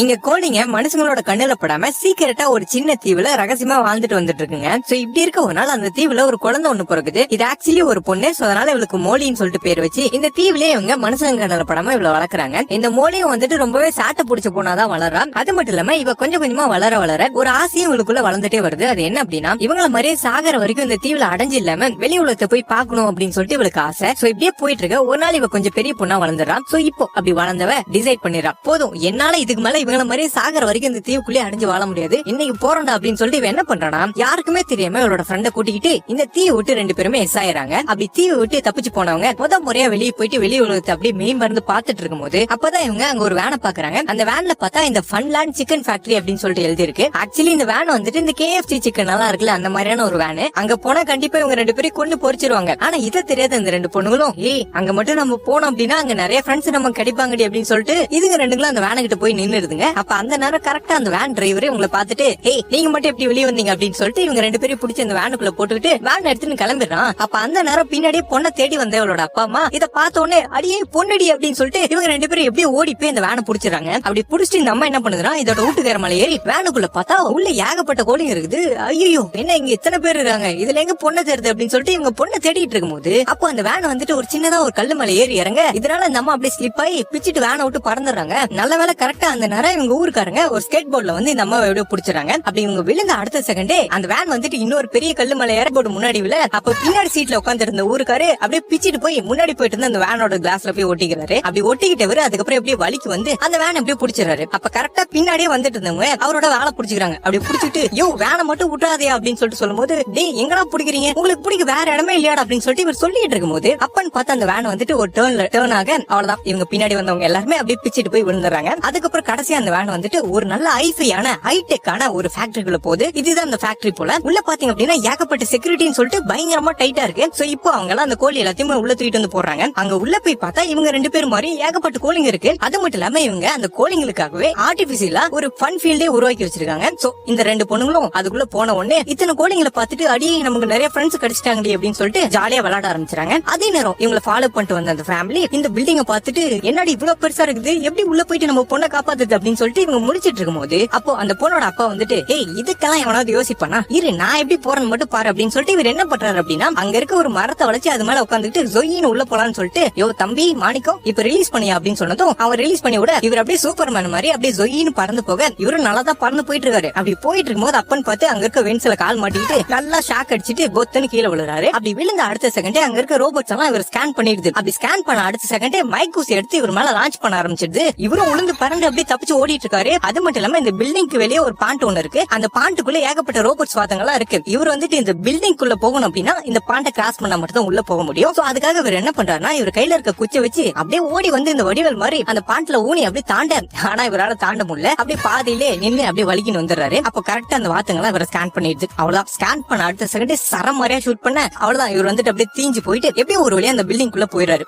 இங்க கோழிங்க மனுஷங்களோட கண்ணுல படாம சீக்கிரட்டா ஒரு சின்ன தீவுல ரகசியமா வாழ்ந்துட்டு வந்துட்டு இருக்குங்க. சோ இப்படி இருக்க ஒரு நாள் அந்த தீவுல ஒரு குழந்தை ஒண்ணு பிறகுது இது ஆக்சுவலி ஒரு பொண்ணு. சோ அதனால இவளுக்கு மோலின்னு சொல்லிட்டு பேர் வச்சு இந்த தீவுலயே இவங்க மனுஷங்க கண்ணுல படாம இவ்வளவு வளர்க்குறாங்க. இந்த மோலியும் வந்துட்டு ரொம்பவே சாட்டை பிடிச்ச பொண்ணாதான் வளரா அது மட்டும் இல்லாம இவ கொஞ்சம் கொஞ்சமா வளர வளர ஒரு ஆசையும் இவளுக்குள்ள வளர்ந்துட்டே வருது. அது என்ன அப்படின்னா இவங்கள மாதிரியே சாகர வரைக்கும் இந்த தீவுல அடைஞ்சு இல்லாம வெளி உலகத்தை போய் பார்க்கணும் அப்படின்னு சொல்லிட்டு இவளுக்கு ஆசை. சோ இப்படியே போயிட்டு இருக்க. ஒரு நாள் இவ கொஞ்சம் பெரிய பொண்ணா வளர்ந்துடா சோ இப்போ அப்படி வளர்ந்தவ டிசைட் பண்ணிடுறா. போதும். என்னால இதுக்கு மேல இவங்கள மாதிரி சாகர வரைக்கும் இந்த தீவுக்குள்ளே அடைஞ்சு வாழ முடியாது. இன்னைக்கு போறோம்டா அப்படின்னு சொல்லிட்டு இவன் என்ன பண்றானா யாருக்குமே தெரியாம இவளோட ஃப்ரெண்ட கூட்டிக்கிட்டு இந்த தீவை விட்டு ரெண்டு பேருமே எஸ் ஆயிராங்க அப்படி தீவை விட்டு தப்பிச்சு போனவங்க முத முறையா வெளியே போயிட்டு வெளி உலகத்தை அப்படியே மெயின் மருந்து பாத்துட்டு இருக்கும்போது அப்பதான் இவங்க அங்க ஒரு வேனை பாக்குறாங்க. அந்த வேன்ல பார்த்தா இந்த ஃபன்லேண்ட் சிக்கன் ஃபேக்டரி அப்படின்னு சொல்லிட்டு எழுதி இருக்கு ஆக்சுவலி இந்த வேன் வந்துட்டு இந்த கேஎஃப்சி சிக்கன் எல்லாம் இருக்குல்ல அந்த மாதிரியான ஒரு வேனு அங்க போனா கண்டிப்பா இவங்க ரெண்டு பேரும் கொண்டு பொறிச்சிருவாங்க. ஆனா இதை தெரியாத இந்த ரெண்டு பொண்ணுங்களும் ஏய் அங்க மட்டும் நம்ம போனோம் அப்படின்னா அங்க நிறைய ஃப்ரெண்ட்ஸ் நம்ம கிடைப்பாங்கடி அப்படின்னு சொல்லிட்டு இதுங்க ரெண்டுங்களும் அந்த வேனை கிட்ட போய் நின்னுடுதுங்க அப்ப அந்த நேரம் கரெக்டா அந்த வேன் டிரைவரே உங்களை பார்த்துட்டு ஏய் நீங்க மட்டும் எப்படி வெளியே வந்தீங்க? அப்படின்னு சொல்லிட்டு இவங்க ரெண்டு பேரும் பிடிச்சி அந்த வேனுக்குள்ள போட்டுக்கிட்டு வேன் எடுத்துன்னு கிளம்பிடுறான். அப்ப அந்த நேரம் பின்னாடியே பொண்ணை தேடி வந்த அவளோட அப்பா அம்மா இதை பார்த்த உடனே அடியே பொண்ணடி அப்படின்னு சொல்லிட்டு இவங்க ரெண்டு பேரும் எப்படியும் ஓடி போய் அந்த வேனை புடிச்சிடறாங்க. அப்படி புடிச்சிட்டு இந்த அம்மா என்ன பண்ணுதுன்னா இதோட வீட்டுக்கார மலை ஏறி வேனுக்குள்ள பார்த்தா உள்ள ஏகப்பட்ட கோழிங்க இருக்குது. ஐயோ என்ன இங்க இத்தனை பேர் இருக்காங்க? இதுல எங்க பொண்ணை தேடுது? அப்படின்னு சொல்லிட்டு இவங்க பொண்ணை தேடிட்டு இருக்கும்போது அப்போ அந்த வேன் வந்துட்டு ஒரு சின்னதா ஒரு கல்லு மலை ஏறி இறங்க இதனால நம்ம அம்மா அப்படியே ஸ்லிப் ஆகி பிச்சுட்டு வேனை விட்டு பறந்துடுறாங்க. நல்ல வேலை கரெக்டா அந்த நேரம் ஆனா இவங்க ஊருக்காரங்க ஒரு ஸ்கேட் போர்ட்ல வந்து இந்த அம்மா எப்படியோ பிடிச்சாங்க அப்படி இவங்க விழுந்த அடுத்த செகண்டே அந்த வேன் வந்துட்டு இன்னொரு பெரிய கல்லு மேல ஏர்போர்ட் முன்னாடி விழ அப்ப பின்னாடி சீட்ல உட்கார்ந்து இருந்த ஊருக்காரு அப்படியே பிச்சிட்டு போய் முன்னாடி போயிட்டு இருந்த அந்த வேனோட கிளாஸ்ல போய் ஒட்டிக்கிறாரு. அப்படி ஒட்டிக்கிட்டவரு அதுக்கப்புறம் எப்படியே வலிக்கு வந்து அந்த வேன் எப்படியே பிடிச்சிடறாரு. அப்ப கரெக்டா பின்னாடியே வந்துட்டு இருந்தவங்க அவரோட வேலை பிடிச்சிக்கிறாங்க. அப்படி பிடிச்சிட்டு யோ வேனை மட்டும் விட்டாதே அப்படின்னு சொல்லிட்டு சொல்லும்போது டே எங்கடா பிடிக்கிறீங்க? உங்களுக்கு பிடிக்க வேற இடமே இல்லையாடா அப்படின்னு சொல்லிட்டு இவர் சொல்லிட்டு இருக்கும்போது அப்பன்னு பார்த்து அந்த வேன் வந்துட்டு ஒரு டேர்ன்ல டேர்ன் ஆக அவ்வளவுதான். இவங்க பின்னாடி வந்தவங்க எல்லாருமே அப்படியே பிச்சிட்டு போய் விழுந்துறாங்க அதுக்கப்புறம் கடைசி அந்த வேன் வந்துட்டு ஒரு நல்ல ஐஃபையான ஹைடெக்கான ஒரு ஃபேக்டரிக்குள்ள போகுது. இதுதான் அந்த ஃபேக்டரி போல. உள்ள பாத்தீங்க அப்படின்னா ஏகப்பட்ட செக்யூரிட்டின்னு சொல்லிட்டு பயங்கரமா டைட்டா இருக்கு. சோ இப்போ அவங்க எல்லாம் அந்த கோழி எல்லாத்தையுமே உள்ள தூக்கிட்டு வந்து போடுறாங்க. அங்க உள்ள போய் பார்த்தா இவங்க ரெண்டு பேரும் மாதிரி ஏகப்பட்ட கோழிங்க இருக்கு. அது மட்டும் இல்லாம இவங்க அந்த கோழிங்களுக்காகவே ஆர்டிபிஷியலா ஒரு ஃபன் ஃபீல்டே உருவாக்கி வச்சிருக்காங்க. சோ இந்த ரெண்டு பொண்ணுங்களும் அதுக்குள்ள போன உடனே இத்தனை கோழிங்களை பார்த்துட்டு அடியே நமக்கு நிறைய ஃப்ரெண்ட்ஸ் கிடைச்சிட்டாங்க அப்படின்னு சொல்லிட்டு ஜாலியா விளையாட ஆரம்பிச்சாங்க அதே நேரம் இவங்களை ஃபாலோ பண்ணிட்டு வந்த அந்த ஃபேமிலி இந்த பில்டிங்க பார்த்துட்டு என்னடி இவ்வளவு பெருசா இருக்குது? எப்படி உள்ள போயிட்டு நம்ம பொண்ணை காப்பாத்துது அப்படின்னு சொல்லிட்டு இவங்க முடிச்சிட்டு இருக்கும்போது அப்போ அந்த பொண்ணோட அப்பா வந்துட்டு ஏய் இதுக்கெல்லாம் எவனாவது யோசிப்பானா? இரு நான் எப்படி போறேன்னு மட்டும் பாரு அப்படின்னு சொல்லிட்டு இவர் என்ன பண்றாரு அப்படின்னா அங்க இருக்க ஒரு மரத்தை வளைச்சு அது மேல உட்காந்துட்டு ஜொயின்னு உள்ள போலான்னு சொல்லிட்டு யோ தம்பி மாணிக்கம் இப்ப ரிலீஸ் பண்ணியா? அப்படின்னு சொன்னதும் அவன் ரிலீஸ் பண்ணி விட இவர் அப்படியே சூப்பர் மேன் மாதிரி அப்படியே ஜொயின்னு பறந்து போக இவரும் நல்லா தான் பறந்து போயிட்டு இருக்காரு அப்படி போயிட்டு இருக்கும்போது அப்பன்னு பார்த்து அங்க இருக்க வென்ஸ்ல கால் மாட்டிட்டு நல்லா ஷாக் அடிச்சிட்டு பொத்துன்னு கீழே விழுறாரு. அப்படி விழுந்த அடுத்த செகண்டே அங்க இருக்க ரோபோட்ஸ் எல்லாம் இவர் ஸ்கேன் பண்ணிடுது. அப்படி ஸ்கேன் பண்ண அடுத்த செகண்டே மைக் ஊசி எடுத்து இவர் மேல லான்ச் பண்ண ஆரம்பிச்சிடுது. இவரும் உளுந்து பறந்து அப்படியே தப்பிச்சு ஓடிட்டு இருக்காரு அது மட்டும் இல்லாம இந்த பில்டிங்க்கு வெளியே ஒரு பாண்ட் ஒண்ணு இருக்கு. அந்த பாண்ட்டுக்குள்ள ஏகப்பட்ட ரோபோட்ஸ் வாதங்கள்லாம் இருக்கு. இவர் வந்துட்டு இந்த பில்டிங் குள்ள போகணும் அப்படின்னா இந்த பாண்டை கிராஸ் பண்ணா மட்டும் தான் உள்ள போக முடியும். சோ அதுக்காக இவர் என்ன பண்றாருன்னா இவர் கையில இருக்க குச்சை வச்சு அப்படியே ஓடி வந்து இந்த வடிவல் மாதிரி அந்த பாண்ட்ல ஊனி அப்படியே தாண்ட ஆனா இவரால தாண்ட முடியல. அப்படியே பாதியிலே நின்னு அப்படியே வலிக்கின்னு வந்துடுறாரு. அப்ப கரெக்டா அந்த வாத்தங்களை இவரை ஸ்கேன் பண்ணிடுது. அவ்வளவுதான். ஸ்கேன் பண்ண அடுத்த செகண்டே சரம் மாதிரியா ஷூட் பண்ண அவ்வளவுதான். இவர் வந்துட்டு அப்படியே தீஞ்சு போயிட்டு எப்படியும் ஒரு வழியா அந்த பில்டிங் குள்ள போயிடுறாரு.